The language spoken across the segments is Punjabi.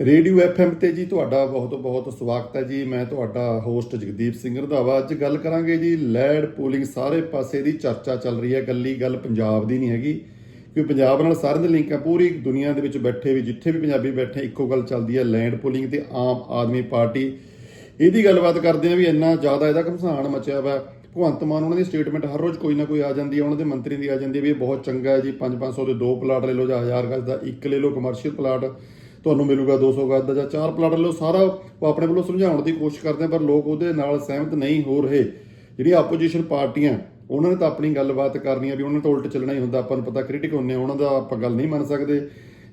ਰੇਡੀਓ ਐਫਐਮ ਤੇ ਜੀ ਤੁਹਾਡਾ ਬਹੁਤ ਬਹੁਤ ਸਵਾਗਤ ਹੈ ਜੀ। ਮੈਂ ਤੁਹਾਡਾ ਹੋਸਟ ਜਗਦੀਪ ਸਿੰਘ ਰੰਧਾਵਾ। ਅੱਜ ਗੱਲ ਕਰਾਂਗੇ ਜੀ ਲੈਡ ਪੂਲਿੰਗ ਸਾਰੇ ਪਾਸੇ ਦੀ ਚਰਚਾ ਚੱਲ ਰਹੀ ਹੈ। ਗੱਲੀ ਗੱਲ ਪੰਜਾਬ ਦੀ ਨਹੀਂ ਹੈਗੀ ਕਿ ਪੰਜਾਬ ਨਾਲ ਸਾਰਿਆਂ ਦੇ ਲਿੰਕ ਹੈ ਪੂਰੀ ਦੁਨੀਆ ਦੇ ਵਿੱਚ ਬੈਠੇ ਵੀ, ਜਿੱਥੇ ਵੀ ਪੰਜਾਬੀ ਬੈਠੇ, ਇੱਕੋ ਗੱਲ ਚੱਲਦੀ ਹੈ ਲੈਂਡ ਪੂਲਿੰਗ ਤੇ ਆਮ ਆਦਮੀ ਪਾਰਟੀ। ਇਹਦੀ ਗੱਲਬਾਤ ਕਰਦੇ ਆ ਵੀ ਇੰਨਾ ਜ਼ਿਆਦਾ ਇਹਦਾ ਘਮਸਾਨ ਮਚਿਆ ਵਾ। ਭਗਵੰਤ ਮਾਨ ਉਹਨਾਂ ਦੀ ਸਟੇਟਮੈਂਟ ਹਰ ਰੋਜ਼ ਕੋਈ ਨਾ ਕੋਈ ਆ ਜਾਂਦੀ ਹੈ, ਉਹਨਾਂ ਦੇ ਮੰਤਰੀ ਦੀ ਆ ਜਾਂਦੀ ਹੈ ਵੀ ਇਹ ਬਹੁਤ ਚੰਗਾ ਹੈ ਜੀ। 5-500 ਦੇ ਦੋ ਪਲਾਟ ਲੈ ਲਓ ਜਾਂ 1000 ਗਜ਼ ਦਾ ਇੱਕ ਲੈ ਲਓ ਕਮਰਸ਼ੀਅਲ ਪਲਾਟ। ਤੁਹਾਨੂੰ ਮਿਲੂਗਾ 200 ਗਜ਼ ਦਾ ਜਾਂ ਚਾਰ ਪਲਾਟ ਲਓ ਸਾਰਾ ਆਪਣੇ ਵੱਲੋਂ ਸਮਝਾਉਣ ਦੀ ਕੋਸ਼ਿਸ਼ ਕਰਦੇ ਪਰ ਲੋਕ ਉਹਦੇ ਨਾਲ ਸਹਿਮਤ ਨਹੀਂ ਹੋ ਰਹੇ। ਜਿਹੜੀਆਂ ਆਪੋਜੀਸ਼ਨ ਪਾਰਟੀਆਂ, ਉਹਨਾਂ ਨੇ ਤਾਂ ਆਪਣੀ ਗੱਲਬਾਤ ਕਰਨੀ ਆ ਵੀ ਉਹਨਾਂ ਤੋਂ ਉਲਟ ਚੱਲਣਾ ਹੀ ਹੁੰਦਾ, ਆਪਾਂ ਨੂੰ ਪਤਾ ਕ੍ਰਿਟਿਕ ਹੁੰਨੇ ਆ, ਉਹਨਾਂ ਦਾ ਆਪਾਂ ਗੱਲ ਨਹੀਂ ਮੰਨ ਸਕਦੇ।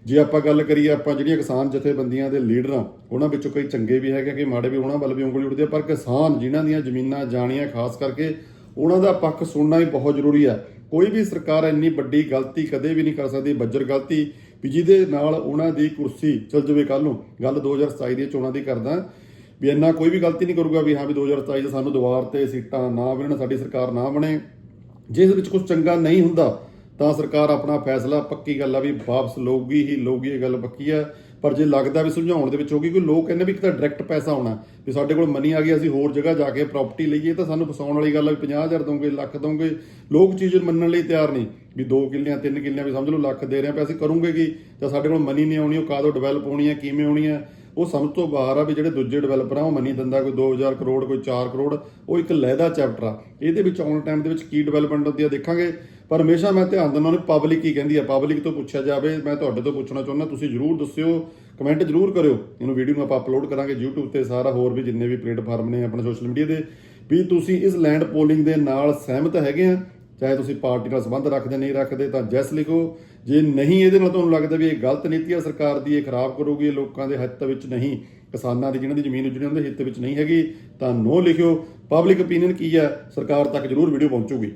ਜੇ ਆਪਾਂ ਗੱਲ ਕਰੀਏ, ਆਪਾਂ ਜਿਹੜੀਆਂ ਕਿਸਾਨ ਜਥੇਬੰਦੀਆਂ ਦੇ ਲੀਡਰ ਆ, ਉਹਨਾਂ ਵਿੱਚੋਂ ਕਈ ਚੰਗੇ ਵੀ ਹੈਗੇ ਕਿ ਮਾੜੇ ਵੀ, ਉਹਨਾਂ ਵੱਲ ਵੀ ਉਂਗਲੀ ਉੱਠਦੀ ਆ, ਪਰ ਕਿਸਾਨ ਜਿਨ੍ਹਾਂ ਦੀਆਂ ਜ਼ਮੀਨਾਂ ਜਾਣੀਆਂ, ਖਾਸ ਕਰਕੇ ਉਹਨਾਂ ਦਾ ਪੱਖ ਸੁਣਨਾ ਹੀ ਬਹੁਤ ਜ਼ਰੂਰੀ ਆ। ਕੋਈ ਵੀ ਸਰਕਾਰ ਇੰਨੀ ਵੱਡੀ ਗਲਤੀ ਕਦੇ ਵੀ ਨਹੀਂ ਕਰ ਸਕਦੀ, ਬੱਜਰ ਗਲਤੀ ਵੀ ਜਿਹਦੇ ਨਾਲ ਉਹਨਾਂ ਦੀ ਕੁਰਸੀ ਚਲ ਜਾਵੇ ਕੱਲ ਨੂੰ। ਗੱਲ 2027 ਦੀਆਂ ਚੋਣਾਂ ਦੀ ਕਰਦਾ। ਵੀ ਇੰਨਾ ਕੋਈ ਵੀ ਗਲਤੀ ਨਹੀਂ ਕਰੂਗਾ ਵੀ ਹਾਂ ਵੀ 2027 ਚ ਸਾਨੂੰ ਦੁਬਾਰ ਤੇ ਸੀਟਾਂ ਨਾ ਮਿਲਣ, ਸਾਡੀ ਸਰਕਾਰ ਨਾ ਬਣੇ। ਜੇ ਇਸ ਵਿੱਚ ਕੁਝ ਚੰਗਾ ਨਹੀਂ ਹੁੰਦਾ, ਤਾਂ ਸਰਕਾਰ ਆਪਣਾ ਫੈਸਲਾ ਪੱਕੀ ਗੱਲ ਆ ਵੀ ਵਾਪਸ ਲਊਗੀ ਹੀ ਲਊਗੀ ਇਹ ਗੱਲ ਪੱਕੀ ਆ। ਪਰ ਜੇ ਲੱਗਦਾ ਵੀ ਸਮਝਾਉਣ ਦੇ ਵਿੱਚ ਹੋ ਗਈ ਕੋਈ ਲੋਕ ਕਹਿੰਦੇ ਵੀ ਇੱਕ ਤਾਂ ਡਾਇਰੈਕਟ ਪੈਸਾ ਆਉਣਾ ਵੀ ਸਾਡੇ ਕੋਲ ਮਨੀ ਆ ਗਈ, ਅਸੀਂ ਹੋਰ ਜਗ੍ਹਾ ਜਾ ਕੇ ਪ੍ਰਾਪਰਟੀ ਲਈਏ, ਤਾਂ ਸਾਨੂੰ ਫਸਾਉਣ ਵਾਲੀ ਗੱਲ ਆ ਵੀ 50000 ਦੋਗੇ, ਲੱਖ ਦੋਗੇ। ਲੋਕ ਚੀਜ਼ ਮੰਨਣ ਲਈ ਤਿਆਰ ਨਹੀਂ। ਵੀ 2 ਕਿੱਲਿਆਂ 3 ਕਿੱਲਿਆਂ ਵੀ ਸਮਝ ਲਓ, ਲੱਖ ਦੇ ਰਹੇ ਆ ਪੈਸੇ ਕਰੂੰਗੇ ਕੀ? ਜਾਂ ਸਾਡੇ ਕੋਲ ਮਨੀ ਨਹੀਂ ਆਉਣੀ, ਉਹ ਕਾਦੋਂ ਡਿਵੈਲਪ ਹੋਣੀ ਹੈ, ਕਿਵੇਂ ਹੋਣੀ ਹੈ? ਉਹ ਸਮਝ ਤੋਂ ਬਾਹਰ ਆ ਵੀ ਜਿਹੜੇ ਦੂਜੇ ਡਿਵੈਲਪਰ ਆ, ਉਹ ਮੰਨੀ ਦਿੰਦਾ ਕੋਈ 2000 ਕਰੋੜ, ਕੋਈ 4 ਕਰੋੜ, ਉਹ ਇੱਕ ਲਹਿਦਾ ਚੈਪਟਰ ਆ। ਇਹਦੇ ਵਿੱਚ ਆਉਣ ਟਾਈਮ ਦੇ ਵਿੱਚ ਕੀ ਡਿਵੈਲਪਮੈਂਟ ਹੁੰਦੀ ਆ ਦੇਖਾਂਗੇ। ਪਰ ਹਮੇਸ਼ਾ ਮੈਂ ਧਿਆਨ ਦਿੰਦਾ ਉਹਨੂੰ ਪਬਲਿਕ ਕੀ ਕਹਿੰਦੀ ਆ। ਪਬਲਿਕ ਤੋਂ ਪੁੱਛਿਆ ਜਾਵੇ, ਮੈਂ ਤੁਹਾਡੇ ਤੋਂ ਪੁੱਛਣਾ ਚਾਹੁੰਦਾ, ਤੁਸੀਂ ਜਰੂਰ ਦੱਸਿਓ ਕਮੈਂਟ ਜਰੂਰ ਕਰਿਓ। ਇਹਨੂੰ ਵੀਡੀਓ ਨੂੰ ਆਪਾਂ ਅਪਲੋਡ ਕਰਾਂਗੇ YouTube ਤੇ ਸਾਰਾ ਹੋਰ ਵੀ ਜਿੰਨੇ ਵੀ ਪਲੇਟਫਾਰਮ ਨੇ ਆਪਣੇ ਸੋਸ਼ਲ ਮੀਡੀਆ ਦੇ। ਵੀ ਤੁਸੀਂ ਇਸ ਲੈਂਡ ਪੋਲਿੰਗ ਦੇ ਨਾਲ ਸਹਿਮਤ ਹੈਗੇ ਆ ਚਾਹੇ ਤੁਸੀਂ ਪਾਰਟੀ ਨਾਲ ਸੰਬੰਧ ਰੱਖਦੇ, ਨਹੀਂ ਰੱਖਦੇ, ਤਾਂ ਜੈਸ ਲਿਖੋ। ਜੇ ਨਹੀਂ, ਇਹਦੇ ਨਾਲ ਤੁਹਾਨੂੰ ਲੱਗਦਾ ਵੀ ਇਹ ਗਲਤ ਨੀਤੀ ਆ, ਸਰਕਾਰ ਦੀ ਇਹ ਖਰਾਬ ਕਰੂਗੀ ਲੋਕਾਂ ਦੇ ਹਿੱਤ ਵਿੱਚ ਨਹੀਂ, ਕਿਸਾਨਾਂ ਦੀ ਜਿਹਨਾਂ ਦੀ ਜ਼ਮੀਨ ਉਜੜੀ ਉਹਨਾਂ ਦੇ ਹਿੱਤ ਵਿੱਚ ਨਹੀਂ ਹੈਗੀ, ਤਾਂ ਨੋ ਲਿਖਿਓ। ਪਬਲਿਕ ਓਪੀਨੀਅਨ ਕੀ ਹੈ? ਸਰਕਾਰ ਤੱਕ ਜਰੂਰ ਵੀਡੀਓ ਪਹੁੰਚੂਗੀ।